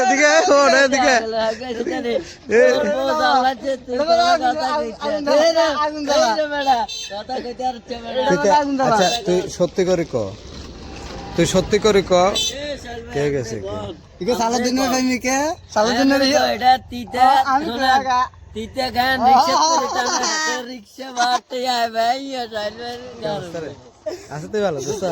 এদিকে ওর এদিকে এ, তুই কে- আচ্ছা তুই সত্যি করে ক তুই সত্যি করে ক কে গেছে কে? ইকে সালাদিনের প্রেমিকে সালাদিনের এটা তিতা তিতা গান রিক্সা করে টানা বাড়তে যায় ভাই আচ্ছা তুই ভালো দোস্ত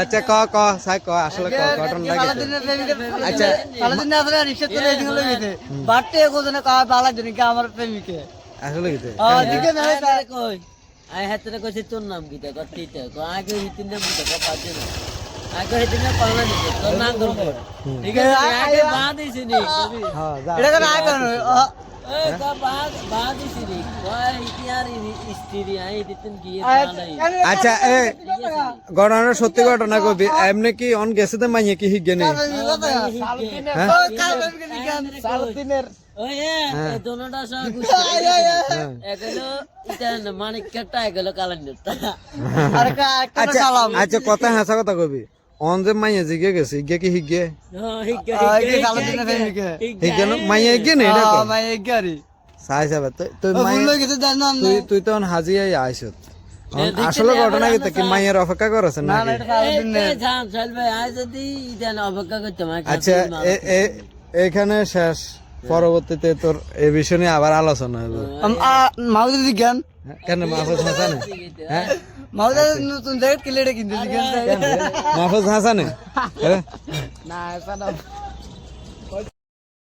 আচ্ছা ক ক সাই ক আসলে ক কি সালাদিনের প্রেমিকে আচ্ছা সালাদিন আসলে রিক্সা তুলে এদিকে লই গেছে। বাড়তে কোজনে কয় বালা কে আমার প্রেমিকে। আসলে কি ও দিকে না কই? আই হাতে কইছে তোর নাম কি দেখ তিতা কো আগে হিতিন নাম কি দেখ পাচ্ছে না আগে হিতিন নাম পালা দিছে তোর নাম করব ঠিক আছে আগে বাদ দিছি হ্যাঁ এটা কা নি কয় নাই আচ্ছা এ ঘটনা সত্যি ঘটনা কবি এমনি কি অন গেছে তো মাইয়ে কি হিগে নেই? হ্যাঁ। একটা আচ্ছা আচ্ছা কথা হাসা কথা কবি। অন যে মাইয়ে জিগে গেছে হিগে কি হিগে? হ্যাঁ হিগে হিগে না মাইয়ে হিগে হ্যাঁ এগারি সাই সাবে তুই তুই ভুল গেছে জানো না তুই তুই তো হাজিয়াই আইছত। আসলে ঘটনা কি কি মাইয়ের অপেক্ষা করছে না নাকি? এটা সালাদিনের ঝাম চলবে আজ যদি ইদেন অপেক্ষা করতে মাকে আচ্ছা এ- এ- এখানে শেষ। পরবর্তীতে তোর এই বিষয় নিয়ে আবার আলোচনা হবে। মাউদি হ্যাঁ, কেন মাহফুজ হাসান? হ্যাঁ? মাউদি নতুন জ্যাকেট কিলেটে কিনতে মাহফুজ হাসানে? হ্যাঁ? না